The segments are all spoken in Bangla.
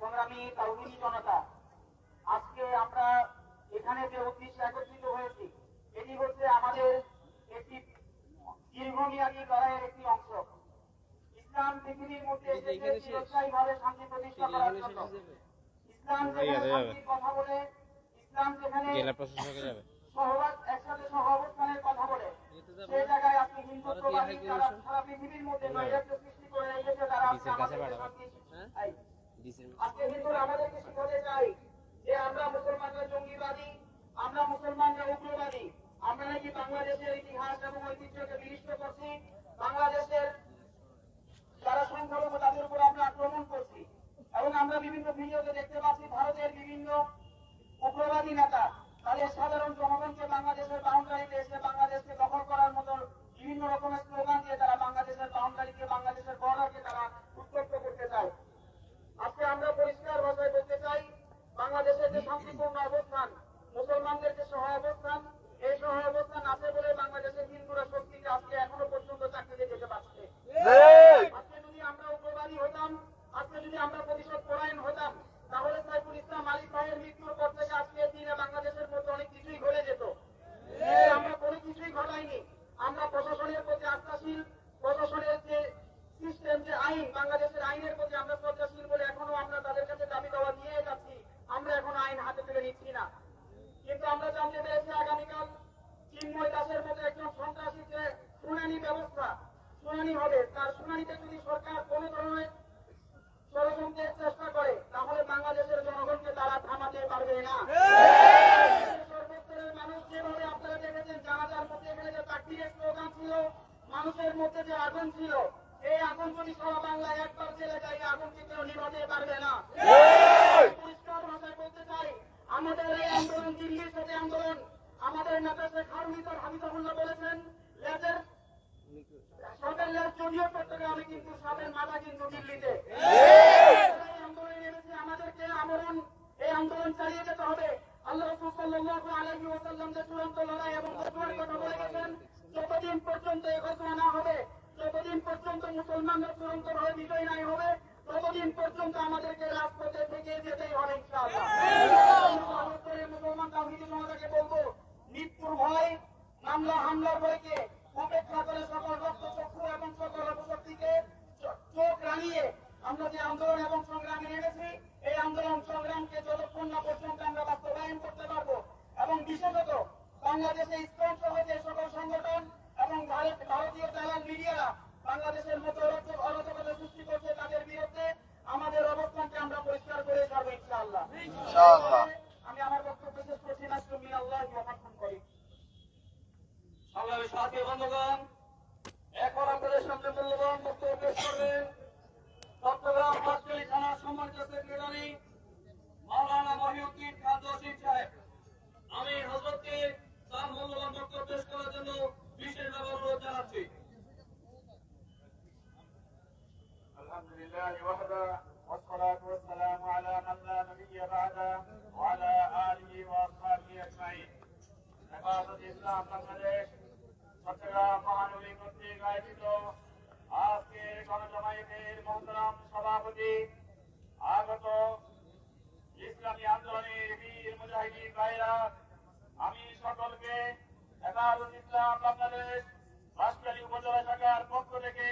সংগ্রামী তাওহীদি জনতা আজকে আমরা এখানে যে উদ্দেশ্যে একত্রিত হয়েছি এটি হচ্ছে আমাদের একটি দীর্ঘমেয়াদী লড়াইয়ের একটি অংশ। ইসলাম পৃথিবীর মধ্যে এসেছে শান্তি প্রতিষ্ঠা করার জন্য। ইসলাম যেখানে কথা বলে ইসলাম যেখানে সহবাস একসাথে সহাবস্থানের কথা বলে সেই জায়গায় আপনি হিন্দুত্ববাদী সারা পৃথিবীর মধ্যে নৈরাজ্য ডিসের কাছে পাঠাবো। হ্যাঁ? এই, ডিসের আজকে হিন্দুরা আমাদেরকে শিখাতে চাই যে আমরা মুসলমানরা জঙ্গিবাদী আমরা মুসলমানরা উগ্রবাদী আমরা নাকি বাংলাদেশের ইতিহাস এবং ঐতিহ্যকে বিনিষ্ট করছি বাংলাদেশের যারা সংখ্যালঘু তাদের উপর আমরা আক্রমণ করছি এবং আমরা বিভিন্ন ভিডিওতে দেখতে পাচ্ছি ভারতের বিভিন্ন উগ্রবাদী নেতা তাদের সাধারণ জনগণকে বাংলাদেশের বাউন্ডারিতে এসে বাংলাদেশকে দখল করার মতো বিভিন্ন রকমের স্লোগান দিয়ে তারা বাংলাদেশের বাউন্ডারিকে, বাংলাদেশের বর্ডারকে তারা উত্তপ্ত করতে চায়। আজকে আমরা পরিষ্কার ভাষায় বলতে চাই, বাংলাদেশের যে শান্তিপূর্ণ অবস্থান মুসলমানদের যে সহ অবস্থান এই সহ অবস্থান আছে বলে বাংলাদেশের হিন্দুরা শক্তিকে আজকে এখনও পর্যন্ত চাকরিতে যেতে পারছে আজকে যদি আমরা উগ্রবাদী হতাম আজকে যদি আমরা প্রতিশোধ পরায়ণ হতাম তাহলে সাইফুল ইসলাম আলী ভাইয়ের মৃত্যুর পর থেকে আজকের দিনে বাংলাদেশের মধ্যে অনেক কিছুই ঘটে যেত কিন্তু আমরা কোনো কিছুই ঘটাইনি আমরা প্রশাসনের প্রতি আস্থাশীল প্রশাসনের যে সিস্টেম যে আইন বাংলাদেশের আইনের প্রতি আমরা শ্রদ্ধাশীল বলে এখনও আমরা তাদের কাছে দাবি দেওয়া দিয়ে যাচ্ছি আমরা এখন আইন হাতে তুলে নিচ্ছি না কিন্তু আমরা জানতে পেরেছি আগামীকাল চিন্ময় দাসের মতো একজন সন্ত্রাসী যে শুনানি ব্যবস্থা শুনানি হবে তার শুনানিতে যদি সরকার কোন ধরনের ষড়যন্ত্রের চেষ্টা করে তাহলে বাংলাদেশের জনগণকে তারা থামাতে পারবে না সর্বস্তরের মানুষ যেভাবে আপনারা দেখেছেন জানাজার মধ্যে এখানে যে তাকবীরের স্লোগান ছিল মানুষের মধ্যে যে আগুন ছিল এই আগুন যদি সারা বাংলায় একবার চলে যায় এই আগুন কিন্তু নিভাতে পারবে না। পরিষ্কার ভাষায় বলতে চাই আমাদের এই আন্দোলন দিল্লির সাথে আন্দোলন আমাদের নেতা শেখ হারুনিতার হামিদুল্লাহ বলেছেন লেজের সাপের লেজ যদিও চট্টগ্রামে কিন্তু সাপের মাথা কিন্তু দিল্লিতে। এই! আন্দোলনে আমাদেরকে আমরণ এই আন্দোলন চালিয়ে যেতে হবে। আল্লাহ রসুল সাল্লাল্লাহু আলাইহি ওয়াসাল্লাম যে চূড়ান্ত লড়াই এবং ঘটনার কথা বলে গেছেন যতদিন পর্যন্ত এই ঘটনা না হবে যতদিন পর্যন্ত মুসলমানরা চূড়ান্ত ভাবে বিজয় নাই হবে ততদিন পর্যন্ত আমাদেরকে রাজপথে থেকে যেতেই হবে মুসলমান বলব মৃত্যুর ভয় মামলা, হামলার ভয়কে উপেক্ষা করে সকল রক্ত, চক্ষু এবং সকল অপশক্তিকে চোখ রাঙিয়ে আমরা যে আন্দোলন এবং সংগ্রামে নেমেছি, এই আন্দোলন সংগ্রামকে যতক্ষণ না পর্যন্ত আমরা বাস্তবায়ন করতে পারব এবং বিশেষত বাংলাদেশে ইসলাম সহ যে সকল সংগঠন এবং ভারত- ভারতীয় দালাল মিডিয়ারা বাংলাদেশের মতো لله وحده والصلاة والسلام على من لا نبي بعده وعلى آله وأصحابه أجمعين হেফাজত ইসলাম বাংলাদেশ চট্টগ্রাম মহানগরী কর্তৃক আয়োজিত আজকে গণজমায়েতের মহতরাম সভাপতি আগত ইসলামী আন্দোলনের বীর মুজাহিদিন ভাইরা আমি সকলকে হেফাজত ইসলাম বাংলাদেশ রাষ্ট্রীয় উপজেলা শাখার পক্ষ থেকে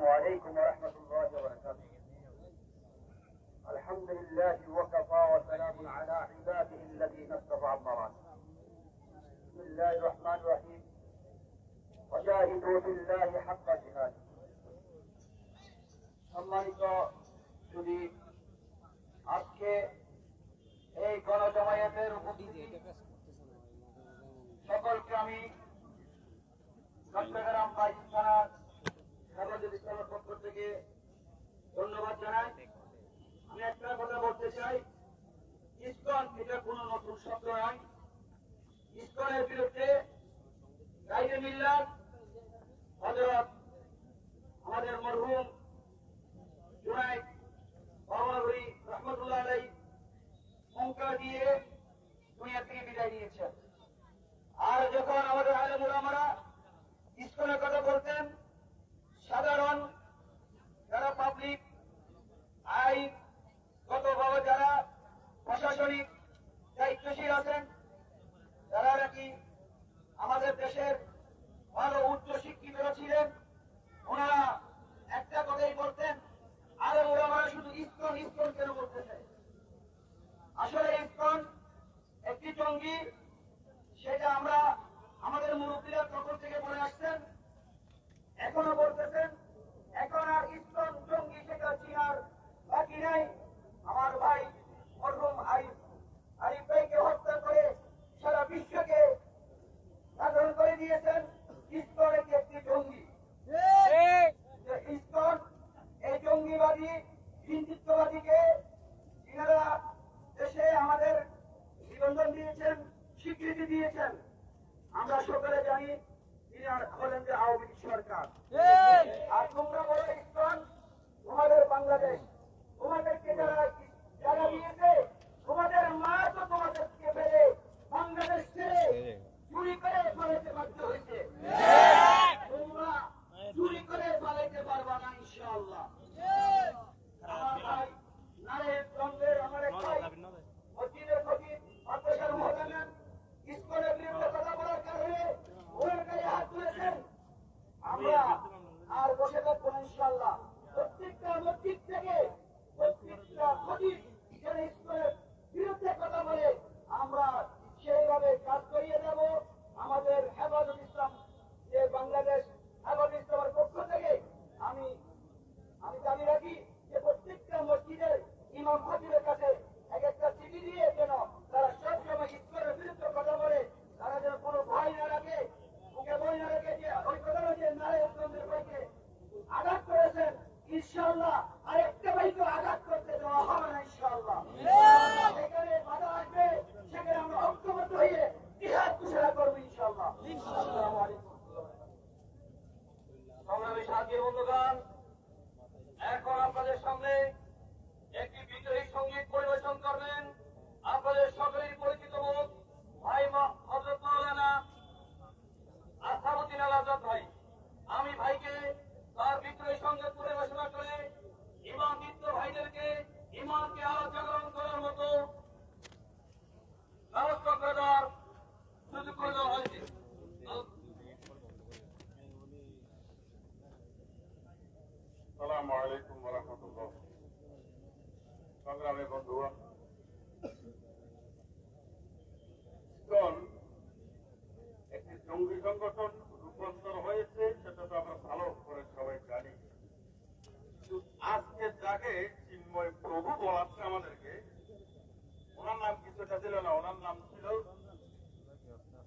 السلام عليكم ورحمة الله وبركاته. الحمد لله وكفى وسلام على عباده الذين اصطفى أما بسم الله الرحمن الرحيم. وجاهدوا في الله حق جهاده. সম্মানিত যদি আজকে এই গণজমায়াতের উপস্থিতি সকলকে আমি চট্টগ্রাম বাইশ শব্দ নয় ঈশ্বরের বিরুদ্ধে গাইডে মিল্লাত হজরত আমাদের মরহুম জুনাইদ বাবাহুরি রহমতুল্লাহ আলাই হুঙ্কা দিয়ে দুনিয়া থেকে বিদায় নিয়েছেন। আর যখন আমাদের আলমুল আমরা ঈশ্বরের কথা সংগঠন রূপান্তর হয়েছে, সেটা তো আমরা ভালো করে সবাই জানি। আজকে যাকে চিন্ময় প্রভু বলাচ্ছে আমাদেরকে, ওনার নাম কিছুটা ছিল না, ওনার নাম ছিল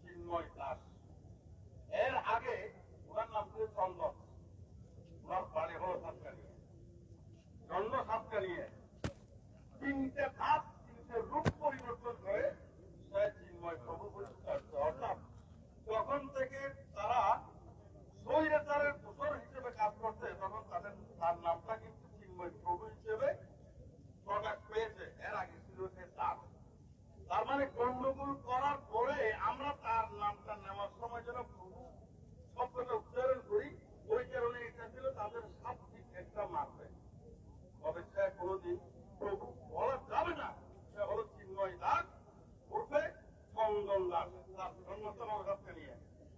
চিন্ময় দাস। এর আগে ওনার নাম ছিল চন্দন। ওনার বাড়ি হলো সাতকানিয়ে। চন্দ্র সাতকানিয়ে তিনটে ভাব, তিনটে রূপ পরিবর্তন করে চিন্ময় প্রভু পরিষ্কার অর্থাৎ তখন থেকে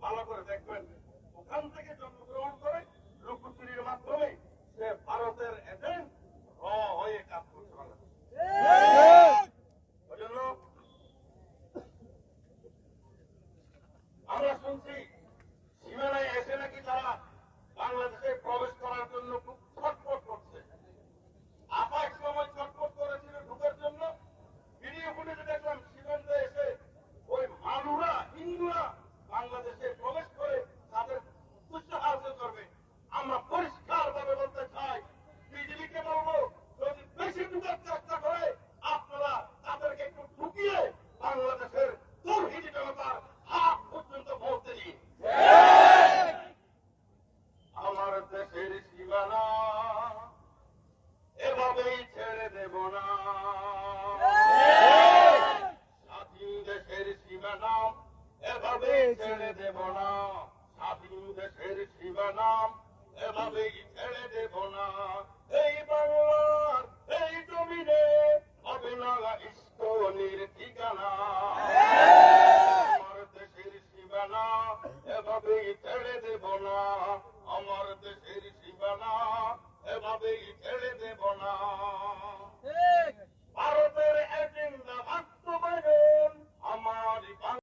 ভালো করে দেখবেন ওখান থেকে জন্মগ্রহণ করে লুকুচুরির মাধ্যমে সে ভারতের এজেন্ট র হয়ে কাজ করতে ছেড়ে দেব না। স্বাধীন দেশের সীমানা এভাবেই ছেড়ে দেব না। এই বাংলার এই জমিনে হবে না ইস্তনির ঠিকানা। দেশের সীমানা এভাবেই ছেড়ে দেব না। আমার দেশের সীমানা